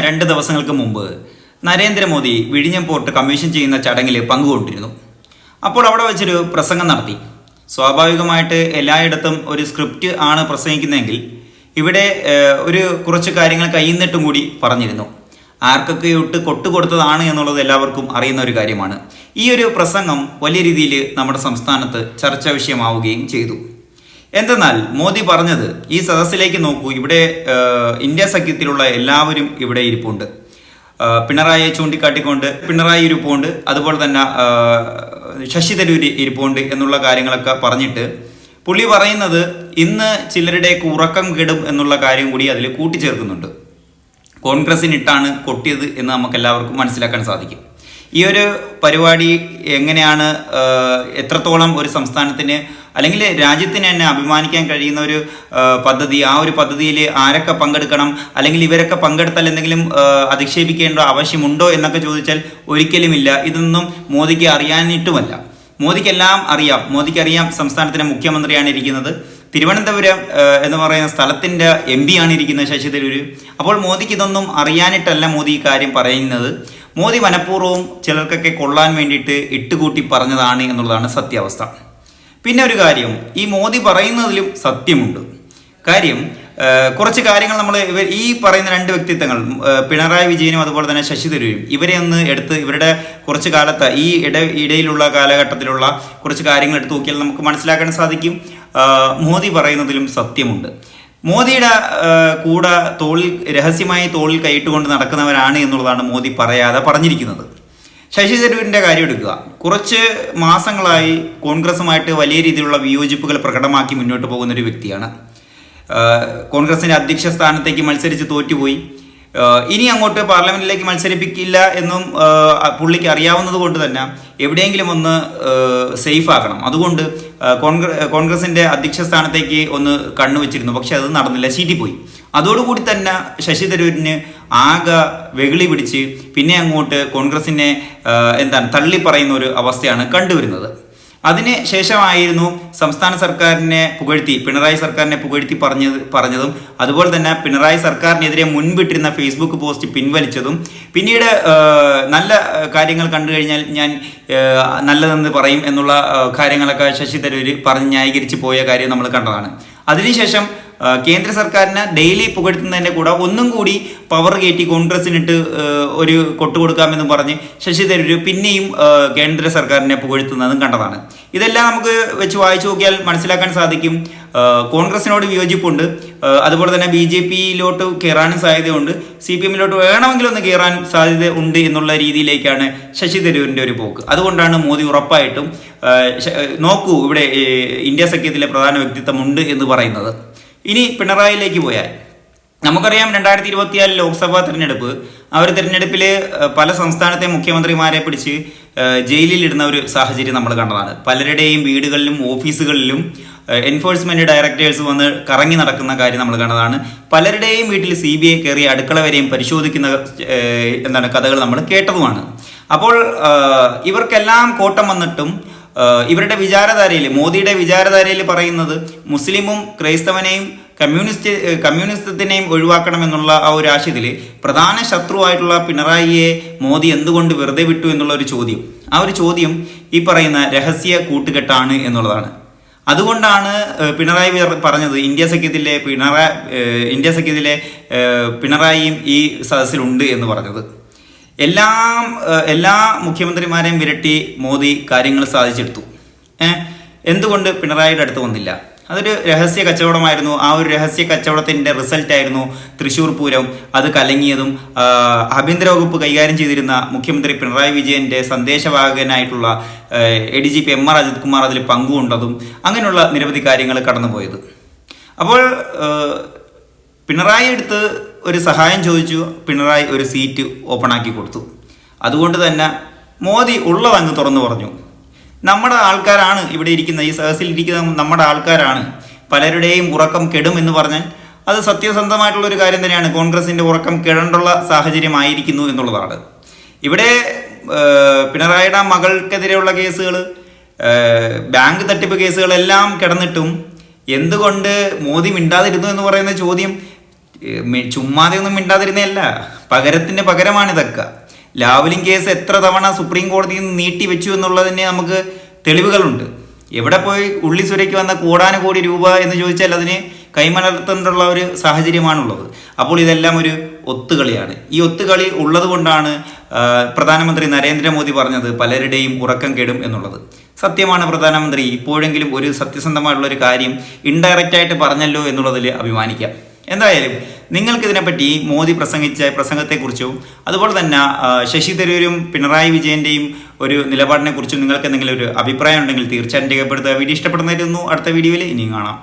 രണ്ട് ദിവസങ്ങൾക്ക് മുമ്പ് നരേന്ദ്രമോദി വിഴിഞ്ഞം പോർട്ട് കമ്മീഷൻ ചെയ്യുന്ന ചടങ്ങിൽ പങ്കുകൊണ്ടിരുന്നു. അപ്പോൾ അവിടെ വെച്ചൊരു പ്രസംഗം നടത്തി. സ്വാഭാവികമായിട്ട് എല്ലായിടത്തും ഒരു സ്ക്രിപ്റ്റ് ആണ് പ്രസംഗിക്കുന്നതെങ്കിൽ ഇവിടെ ഒരു കുറച്ച് കാര്യങ്ങൾ കഴിയുന്നിട്ടും കൂടി പറഞ്ഞിരുന്നു. ആർക്കൊക്കെ ഇട്ട് കൊട്ടുകൊടുത്തതാണ് എന്നുള്ളത് എല്ലാവർക്കും അറിയുന്ന ഒരു കാര്യമാണ്. ഈ ഒരു പ്രസംഗം വലിയ രീതിയിൽ നമ്മുടെ സംസ്ഥാനത്ത് ചർച്ചാ വിഷയമാവുകയും ചെയ്തു. എന്തെന്നാൽ മോദി പറഞ്ഞത് ഈ സദസ്സിലേക്ക് നോക്കൂ. ഇവിടെ ഇന്ത്യ സഖ്യത്തിലുള്ള എല്ലാവരും ഇവിടെ ഇരിപ്പുണ്ട്. പിണറായിയെ ചൂണ്ടിക്കാട്ടിക്കൊണ്ട് പിണറായി ഇരിപ്പുണ്ട്. അതുപോലെ തന്നെ ശശി തരൂർ ഇരിപ്പുണ്ട് എന്നുള്ള കാര്യങ്ങളൊക്കെ പറഞ്ഞിട്ട് പുള്ളി പറയുന്നത് ഇന്ന് ചിലരുടെയൊക്കെ ഉറക്കം കെടും എന്നുള്ള കാര്യം കൂടി അതിൽ കൂട്ടിച്ചേർക്കുന്നുണ്ട്. കോൺഗ്രസിനിട്ടാണ് കൊട്ടിയത് എന്ന് നമുക്ക് എല്ലാവർക്കും മനസ്സിലാക്കാൻ സാധിക്കും. ഈ ഒരു പരിപാടി എങ്ങനെയാണ് എത്രത്തോളം ഒരു സംസ്ഥാനത്തിന് അല്ലെങ്കിൽ രാജ്യത്തിന് തന്നെ അഭിമാനിക്കാൻ കഴിയുന്ന ഒരു പദ്ധതി ആ ഒരു പദ്ധതിയിൽ ആരൊക്കെ പങ്കെടുക്കണം അല്ലെങ്കിൽ ഇവരൊക്കെ പങ്കെടുത്താൽ എന്തെങ്കിലും അധിക്ഷേപിക്കേണ്ട ആവശ്യമുണ്ടോ എന്നൊക്കെ ചോദിച്ചാൽ ഒരിക്കലുമില്ല. ഇതൊന്നും മോദിക്ക് അറിയാനിട്ടുമല്ല. മോദിക്കെല്ലാം അറിയാം. മോദിക്ക് അറിയാം സംസ്ഥാനത്തിന്റെ മുഖ്യമന്ത്രിയാണ് ഇരിക്കുന്നത്. തിരുവനന്തപുരം എന്ന് പറയുന്ന സ്ഥലത്തിന്റെ എം ആണ് ഇരിക്കുന്നത് ശശി തരൂർ അപ്പോൾ മോദിക്ക് ഇതൊന്നും അറിയാനിട്ടല്ല മോദി ഈ കാര്യം പറയുന്നത്. മോദി മനഃപൂർവം ചിലർക്കൊക്കെ കൊള്ളാൻ വേണ്ടിയിട്ട് ഇട്ടുകൂട്ടി പറഞ്ഞതാണ് എന്നുള്ളതാണ് സത്യാവസ്ഥ. പിന്നെ ഒരു കാര്യം ഈ മോദി പറയുന്നതിലും സത്യമുണ്ട്. കാര്യം കുറച്ച് കാര്യങ്ങൾ നമ്മൾ ഇവർ ഈ പറയുന്ന രണ്ട് വ്യക്തിത്വങ്ങൾ പിണറായി വിജയനും അതുപോലെ തന്നെ ശശി തരൂരും ഇവരെ ഒന്ന് എടുത്ത് ഇവരുടെ കുറച്ച് കാലത്ത് ഈ ഇട ഇടയിലുള്ള കാലഘട്ടത്തിലുള്ള കുറച്ച് കാര്യങ്ങൾ എടുത്ത് നോക്കിയാൽ നമുക്ക് മനസ്സിലാക്കാൻ സാധിക്കും. മോദി പറയുന്നതിലും സത്യമുണ്ട്. മോദിയുടെ കൂടെ തോളിൽ രഹസ്യമായി തോളിൽ കൈയിട്ടുകൊണ്ട് നടക്കുന്നവരാണ് എന്നുള്ളതാണ് മോദി പറയാതെ പറഞ്ഞിരിക്കുന്നത്. ശശി തരൂരിന്റെ കാര്യം എടുക്കുക. കുറച്ച് മാസങ്ങളായി കോൺഗ്രസുമായിട്ട് വലിയ രീതിയിലുള്ള വിയോജിപ്പുകൾ പ്രകടമാക്കി മുന്നോട്ട് പോകുന്ന ഒരു വ്യക്തിയാണ്. കോൺഗ്രസിന്റെ അധ്യക്ഷ സ്ഥാനത്തേക്ക് മത്സരിച്ച് തോറ്റുപോയി. ഇനി അങ്ങോട്ട് പാർലമെന്റിലേക്ക് മത്സരിപ്പിക്കില്ല എന്നും പുള്ളിക്ക് അറിയാവുന്നത് കൊണ്ട് തന്നെ എവിടെയെങ്കിലും ഒന്ന് സേഫ് ആക്കണം. അതുകൊണ്ട് കോൺഗ്രസ് കോൺഗ്ര കോൺഗ്രസിന്റെ അധ്യക്ഷ സ്ഥാനത്തേക്ക് ഒന്ന് കണ്ണുവെച്ചിരുന്നു പക്ഷെ അത് നടന്നില്ല. ചീറ്റിപ്പോയി അതോടുകൂടി തന്നെ ശശി തരൂരിന് ആകെ വെകിളി പിടിച്ച് പിന്നെ അങ്ങോട്ട് കോൺഗ്രസിനെ എന്താണ് തള്ളി പറയുന്ന ഒരു അവസ്ഥയാണ് കണ്ടുവരുന്നത്. അതിന് ശേഷമായിരുന്നു സംസ്ഥാന സർക്കാരിനെ പുകഴ്ത്തി പിണറായി സർക്കാരിനെ പുകഴ്ത്തി പറഞ്ഞത് പറഞ്ഞതും. അതുപോലെ തന്നെ പിണറായി സർക്കാരിനെതിരെ മുൻപിട്ടിരുന്ന ഫേസ്ബുക്ക് പോസ്റ്റ് പിൻവലിച്ചതും. പിന്നീട് നല്ല കാര്യങ്ങൾ കണ്ടു കഴിഞ്ഞാൽ ഞാൻ നല്ലതെന്ന് പറയും എന്നുള്ള കാര്യങ്ങളൊക്കെ ശശി തരൂർ പറഞ്ഞ് ന്യായീകരിച്ച് പോയ കാര്യം നമ്മൾ കണ്ടതാണ്. അതിനുശേഷം കേന്ദ്ര സർക്കാരിനെ ഡെയിലി പുകഴ്ത്തുന്നതിന്റെ കൂടെ ഒന്നും കൂടി പവർ കയറ്റി കോൺഗ്രസിനിട്ട് ഒരു കൊട്ടു കൊടുക്കാമെന്ന് പറഞ്ഞ് ശശി തരൂർ പിന്നെയും കേന്ദ്ര സർക്കാരിനെ പുകഴ്ത്തുന്നതും കണ്ടതാണ്. ഇതെല്ലാം നമുക്ക് വെച്ച് വായിച്ചു നോക്കിയാൽ മനസ്സിലാക്കാൻ സാധിക്കും. കോൺഗ്രസിനോട് വിയോജിപ്പുണ്ട്. അതുപോലെ തന്നെ ബി ജെ പിയിലോട്ട് കയറാനും സാധ്യതയുണ്ട്. സി പി എമ്മിലോട്ട് വേണമെങ്കിലും ഒന്ന് കയറാൻ സാധ്യത ഉണ്ട് എന്നുള്ള രീതിയിലേക്കാണ് ശശി തരൂരിന്റെ ഒരു പോക്ക്. അതുകൊണ്ടാണ് മോദി ഉറപ്പായിട്ടും നോക്കൂ ഇവിടെ ഇന്ത്യ സഖ്യത്തിലെ പ്രധാന വ്യക്തിത്വം ഉണ്ട് എന്ന് പറയുന്നത്. ഇനി പിണറായിയിലേക്ക് പോയാൽ. നമുക്കറിയാം രണ്ടായിരത്തി ഇരുപത്തിയാൽ ലോക്സഭാ തിരഞ്ഞെടുപ്പ്. ആ ഒരു തെരഞ്ഞെടുപ്പിൽ പല സംസ്ഥാനത്തെ മുഖ്യമന്ത്രിമാരെ പിടിച്ച് ജയിലിലിടുന്ന ഒരു സാഹചര്യം നമ്മൾ കണ്ടതാണ്. പലരുടെയും വീടുകളിലും ഓഫീസുകളിലും എൻഫോഴ്സ്മെന്റ് ഡയറക്ടേഴ്സ് വന്ന് കറങ്ങി നടക്കുന്ന കാര്യം നമ്മൾ കണ്ടതാണ്. പലരുടെയും വീട്ടിൽ സി ബി ഐ കയറി അടുക്കള വരെയും പരിശോധിക്കുന്ന എന്താണ് കഥകൾ നമ്മൾ കേട്ടതുമാണ്. അപ്പോൾ ഇവർക്കെല്ലാം കോട്ടം വന്നിട്ടും ഇവരുടെ വിചാരധാരയിൽ മോദിയുടെ വിചാരധാരയിൽ പറയുന്നത് മുസ്ലിമും ക്രൈസ്തവനെയും കമ്മ്യൂണിസ്റ്റ് കമ്മ്യൂണിസത്തിനെയും ഒഴിവാക്കണമെന്നുള്ള ആ ഒരു ആശയത്തിൽ പ്രധാന ശത്രുവായിട്ടുള്ള പിണറായിയെ മോദി എന്തുകൊണ്ട് വെറുതെ വിട്ടു എന്നുള്ള ഒരു ചോദ്യം. ആ ഒരു ചോദ്യം ഈ പറയുന്ന രഹസ്യ കൂട്ടുകെട്ടാണ് എന്നുള്ളതാണ്. അതുകൊണ്ടാണ് പിണറായി പറഞ്ഞത് ഇന്ത്യ സഖ്യത്തിലെ പിണറായി ഇന്ത്യ സഖ്യത്തിലെ പിണറായിയും ഈ സദസ്സിലുണ്ട് എന്ന് പറഞ്ഞത്. എല്ലാം എല്ലാ മുഖ്യമന്ത്രിമാരെയും വിരട്ടി മോദി കാര്യങ്ങൾ സാധിച്ചെടുത്തു. എന്തുകൊണ്ട് പിണറായിയുടെ അടുത്ത് വന്നില്ല? അതൊരു രഹസ്യ കച്ചവടമായിരുന്നു. ആ ഒരു രഹസ്യ കച്ചവടത്തിന്റെ റിസൾട്ട് ആയിരുന്നു തൃശ്ശൂർ പൂരം. അത് കലങ്ങിയതും ആഭ്യന്തര വകുപ്പ് കൈകാര്യം ചെയ്തിരുന്ന മുഖ്യമന്ത്രി പിണറായി വിജയന്റെ സന്ദേശവാഹകനായിട്ടുള്ള A D G P M R Ajith Kumar അതിൽ പങ്കുകൊണ്ടതും അങ്ങനെയുള്ള നിരവധി കാര്യങ്ങൾ കടന്നുപോയത്. അപ്പോൾ പിണറായി എടുത്ത് ഒരു സഹായം ചോദിച്ചു പിണറായി ഒരു സീറ്റ് ഓപ്പൺ ആക്കി കൊടുത്തു. അതുകൊണ്ട് തന്നെ മോദി ഉള്ളതങ്ങ് തുറന്നു പറഞ്ഞു. നമ്മുടെ ആൾക്കാരാണ് ഇവിടെ ഇരിക്കുന്ന ഈ സദസ്സിൽ ഇരിക്കുന്ന നമ്മുടെ ആൾക്കാരാണ്. പലരുടെയും ഉറക്കം കെടും എന്ന് പറഞ്ഞാൽ അത് സത്യസന്ധമായിട്ടുള്ള ഒരു കാര്യം തന്നെയാണ്. കോൺഗ്രസിന്റെ ഉറക്കം കെടണ്ടുള്ള സാഹചര്യമായിരിക്കുന്നു എന്നുള്ളതാണ്. ഇവിടെ പിണറായിയുടെ മകൾക്കെതിരെയുള്ള കേസുകൾ ബാങ്ക് തട്ടിപ്പ് കേസുകളെല്ലാം കിടന്നിട്ടും എന്തുകൊണ്ട് മോദി മിണ്ടാതിരുന്നു എന്ന് പറയുന്ന ചോദ്യം ചുമ്മാതെ ഒന്നും മിണ്ടാതിരുന്നതല്ല. പകരത്തിന്റെ പകരമാണ് ഇതൊക്കെ ലാവലിംഗ് കേസ് എത്ര തവണ സുപ്രീം കോടതിയിൽ നിന്ന് നീട്ടി വെച്ചു എന്നുള്ളതിന് നമുക്ക് തെളിവുകളുണ്ട്. എവിടെ പോയി ഉള്ളി സുരയ്ക്ക് വന്ന കോടാനുകോടി രൂപ എന്ന് ചോദിച്ചാൽ അതിന് കൈമലർത്തേണ്ടുള്ള ഒരു സാഹചര്യമാണുള്ളത്. അപ്പോൾ ഇതെല്ലാം ഒരു ഒത്തുകളിയാണ്. ഈ ഒത്തുകളി ഉള്ളത് കൊണ്ടാണ് പ്രധാനമന്ത്രി നരേന്ദ്രമോദി പറഞ്ഞത് പലരുടെയും ഉറക്കം കെടും എന്നുള്ളത്. സത്യമാണ് പ്രധാനമന്ത്രി ഇപ്പോഴെങ്കിലും ഒരു സത്യസന്ധമായിട്ടുള്ള ഒരു കാര്യം ഇൻഡയറക്റ്റായിട്ട് പറഞ്ഞല്ലോ എന്നുള്ളതിൽ അഭിമാനിക്കാം. എന്തായാലും നിങ്ങൾക്ക് ഇതിനെപ്പറ്റി മോദി പ്രസംഗിച്ച പ്രസംഗത്തെക്കുറിച്ചും അതുപോലെ തന്നെ ശശി തരൂരും പിണറായി വിജയന്റെയും ഒരു നിലപാടിനെക്കുറിച്ചും നിങ്ങൾക്ക് എന്തെങ്കിലും ഒരു അഭിപ്രായം ഉണ്ടെങ്കിൽ തീർച്ചയായും രേഖപ്പെടുത്തുക. വീഡിയോ ഇഷ്ടപ്പെടുന്നതായിരുന്നു അടുത്ത വീഡിയോയിൽ ഇനിയും കാണാം.